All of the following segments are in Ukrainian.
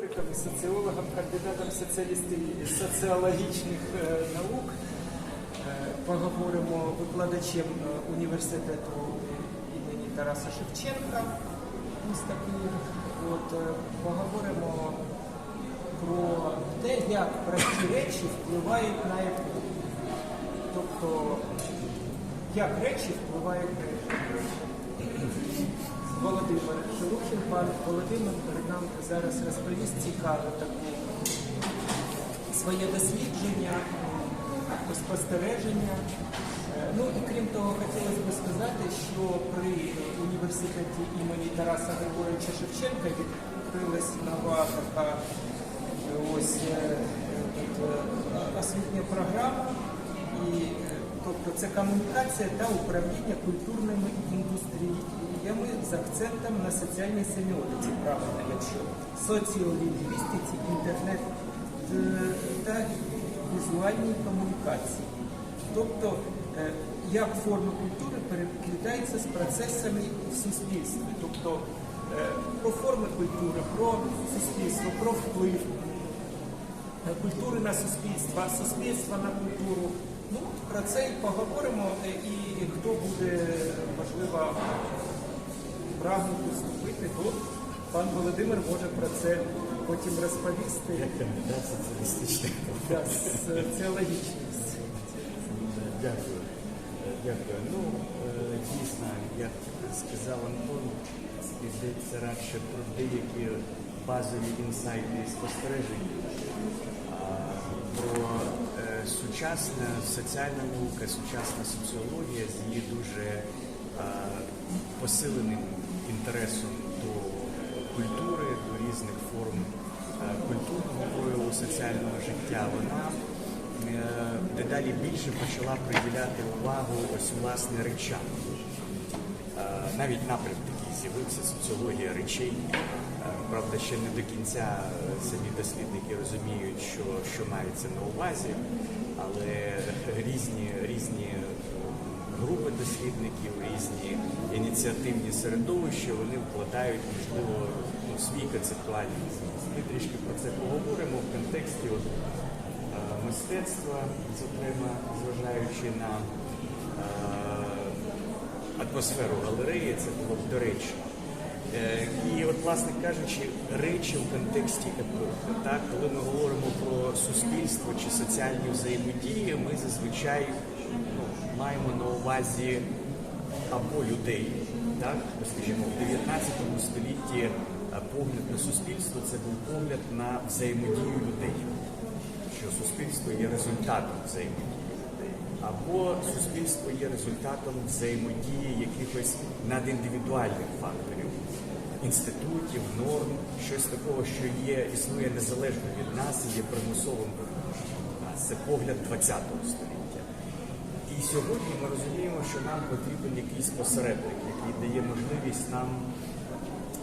Істориком і соціологом, кандидатом соціологічних е, наук. Е, Поговоримо викладачем е, університету імені Тараса Шевченка міста. От, поговоримо про те, як прості речі впливають на епоху. Тобто, як речі впливають на епоху. Володимир Шелухін, пан Володимир нам зараз розповість цікаве таку своє дослідження, спостереження. Е, Ну і крім того, хотілося б сказати, що при університеті імені Тараса Григоровича Шевченка відкрилась нова така е, ось е, е, освітня програма. Е, тобто це комунікація та управління культурними індустріями з акцентом на соціальній семіотиці, правильно, якщо соціолінгвістиці, інтернет е, та візуальній комунікації. Тобто, е, як форми культури переплітаються з процесами в суспільстві. Тобто е, про форми культури, про суспільство, про вплив культури на суспільство, суспільства на культуру. Ну, про це і поговоримо, е, і хто буде, можливо, прагнути вступити, то пан Володимир може про це потім розповісти. Кандидат соціалістичних Да, соціологічність. Дякую. Дякую. Ну, е, дійсно, як сказав Антон, йдеться радше про деякі базові інсайти і спостереження. Про сучасна соціальна наука, сучасна соціологія з її дуже посиленим інтересом до культури, до різних форм культурного прояву соціального життя, вона е, дедалі більше почала приділяти увагу ось власне речам. Навіть напрям такий з'явився соціологія речей. Правда, ще не до кінця е, самі дослідники розуміють, що, що мається на увазі, але різні, різні е, групи дослідників, різні ініціативні середовища, вони вкладають, можливо, ну, свій концептуальний зміст. Ми трішки про це поговоримо в контексті от, е, мистецтва, зокрема, зважаючи на атмосферу галереї, це було б доречно. Е, І от, власне кажучи, речі в контексті епохи, так, коли ми говоримо про суспільство чи соціальні взаємодії, ми зазвичай ну, маємо на увазі або людей, так, скажімо, в 19 столітті е, погляд на суспільство це був погляд на взаємодію людей, що суспільство є результатом взаємодії або суспільство є результатом взаємодії якихось надіндивідуальних факторів, інститутів, норм, щось такого, що є, існує незалежно від нас і є примусовим нас. Це погляд 20 століття. І сьогодні ми розуміємо, що нам потрібен якийсь посередник, який дає можливість нам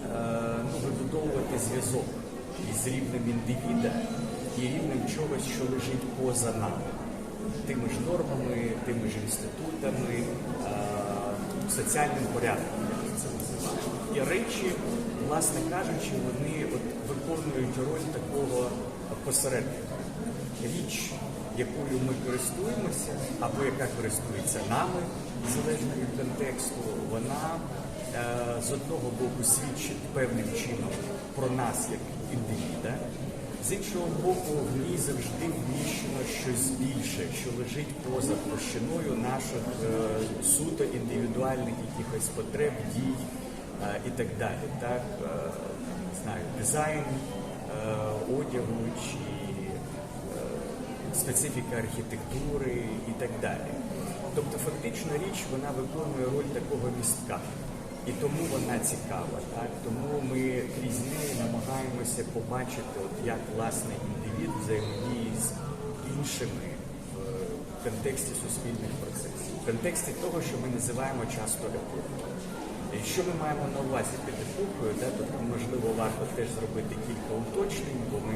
е, ну, вибудовувати зв'язок із рівнем індивіда і рівнем чогось, що лежить поза нами, тими ж нормами, тими ж інститутами, е, соціальним порядком, як це називаємо. І речі, власне кажучи, вони от виконують роль такого посередника. Річ, якою ми користуємося, або яка користується нами, залежно від контексту, вона е, з одного боку свідчить певним чином про нас як індивіда, з іншого боку, в ній завжди вміщено щось більше, що лежить поза площиною наших е, суто індивідуальних якихось потреб, дій е, і так далі. Так? Е, не знаю, дизайн е, одягу чи специфіка архітектури і так далі. Тобто, фактично річ вона виконує роль такого містка. І тому вона цікава. Так? Тому ми крізь неї намагаємося побачити, от як власне індивід взаємодіє з іншими в контексті суспільних процесів, в контексті того, що ми називаємо часто епохою. Що ми маємо на увазі під епохою, да? тут можливо варто теж зробити кілька уточнень, бо ми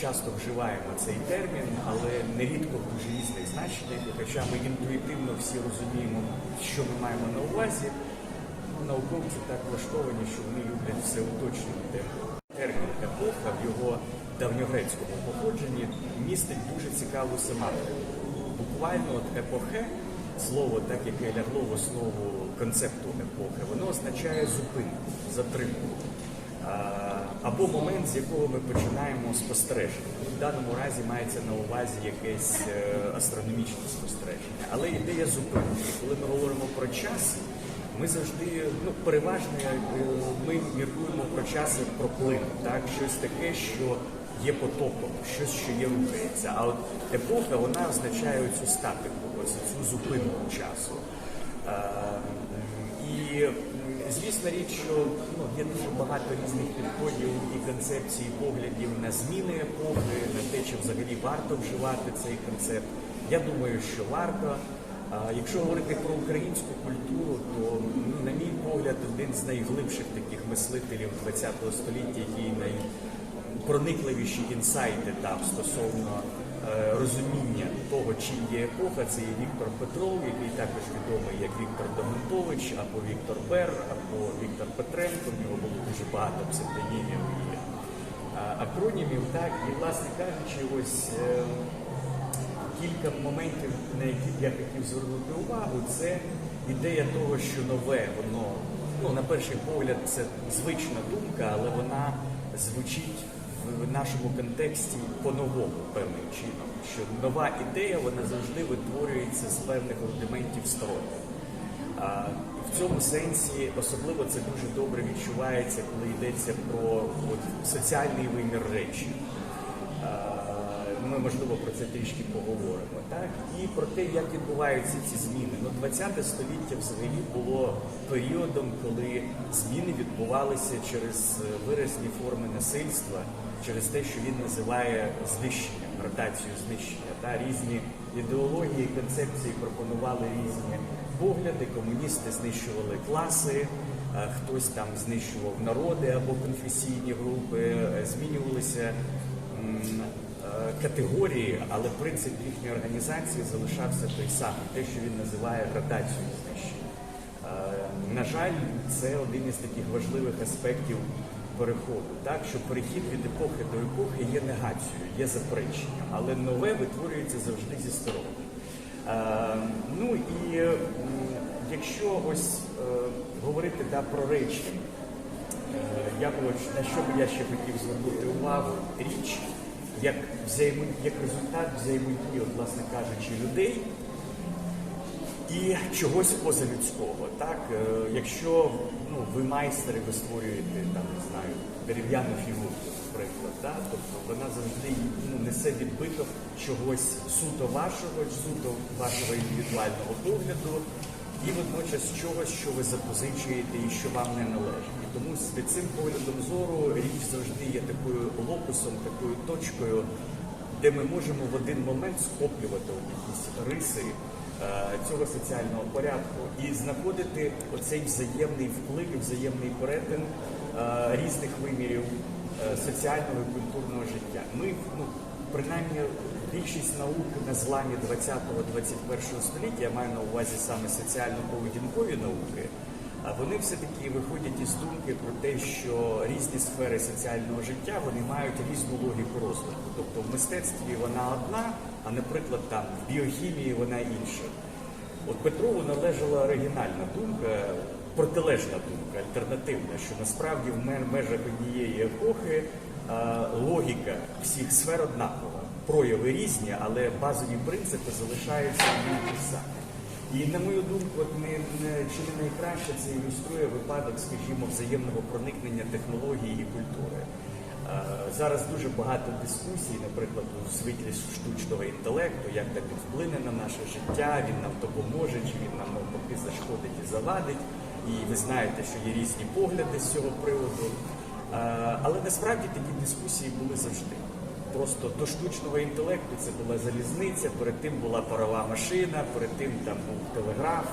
часто вживаємо цей термін, але нерідко в дуже різних значеннях, хоча ми інтуїтивно всі розуміємо, що ми маємо на увазі, ну, науковці так влаштовані, що вони люблять все уточнювати. Епоха в його давньогрецькому походженні містить дуже цікаву семантику. Буквально от епохе, слово, так яке лягло в основу концепту епохи, воно означає зупинку, затримку. Або момент, з якого ми починаємо спостереження. В даному разі мається на увазі якесь е, астрономічне спостереження. Але ідея зупинки. Коли ми говоримо про час, ми завжди, ну переважно е, ми міркуємо про час як про плин, так щось таке, що є потоком, щось, що є рухається. А от епоха вона означає цю статику, ось цю зупинку часу. Е, І звісна річ, що ну, є дуже багато різних підходів і концепцій, поглядів на зміни епохи, на те, чи взагалі варто вживати цей концепт. Я думаю, що варто. А якщо говорити про українську культуру, то ну, на мій погляд, один з найглибших таких мислителів ХХ століття, який найпроникливіші інсайти дав стосовно е, розуміння того, чим є епоха, це є Віктор Петров, який також відомий як Віктор Домонтович, або Віктор Бер, або Віктор Петренко. В нього було дуже багато псевдонімів і е, акронімів. Так, і власне кажучи, ось. Кілька моментів, на які я хотів звернути увагу, це ідея того, що нове, воно, ну, на перший погляд, це звична думка, але вона звучить в нашому контексті по-новому певним чином. Що нова ідея вона завжди витворюється з певних рудиментів сторонніх. А, в цьому сенсі особливо це дуже добре відчувається, коли йдеться про от, соціальний вимір речі. А, Ми можливо про це трішки поговоримо, так і про те, як відбуваються ці зміни. Ну, 20 століття взагалі було періодом, коли зміни відбувалися через е, виразні форми насильства, через те, що він називає знищенням, градацію знищення. Та різні ідеології, концепції пропонували різні погляди. Комуністи знищували класи, е, хтось там знищував народи або конфесійні групи, е, змінювалися. Е, Категорії, але принцип їхньої організації залишався той самий, те, що він називає градацією знищення. Е, На жаль, це один із таких важливих аспектів переходу, так що перехід від епохи до епохи є негацією, є запереченням, але нове витворюється завжди зі сторони. Е, Ну і якщо ось говорити да, про речі, я б на що б я ще хотів звернути увагу, річ як взаємо, як результат взаємодії, власне кажучи, людей і чогось позалюдського. Так, Е, якщо ну, ви майстери, ви створюєте там, не знаю, дерев'яну фігуру, наприклад, так? тобто вона завжди ну, несе відбиток чогось суто вашого, суто вашого індивідуального погляду. І водночас чогось, що ви запозичуєте і що вам не належить. І тому з цим поглядом зору річ завжди є такою лопусом, такою точкою, де ми можемо в один момент схоплювати якісь риси е, цього соціального порядку і знаходити оцей взаємний вплив, і взаємний перетин е, різних вимірів е, соціального і культурного життя. Ми, ну, принаймні, більшість наук на зламі 20-21 століття, я маю на увазі саме соціально-поведінкові науки, а вони все-таки виходять із думки про те, що різні сфери соціального життя вони мають різну логіку розвитку. Тобто в мистецтві вона одна, а наприклад, там в біохімії вона інша. От Петрову належала оригінальна думка, протилежна думка, альтернативна, що насправді в межах однієї епохи логіка всіх сфер однакова. Прояви різні, але базові принципи залишаються ті самі. І на мою думку, от не чи не найкраще це ілюструє випадок, скажімо, взаємного проникнення технологій і культури. Е, Зараз дуже багато дискусій, наприклад, у світлі штучного інтелекту, як так він вплине на наше життя, він нам допоможе, чи він нам навпаки зашкодить і завадить. І ви знаєте, що є різні погляди з цього приводу. Е, Але насправді такі дискусії були завжди. Просто до штучного інтелекту це була залізниця, перед тим була парова машина, перед тим там був телеграф.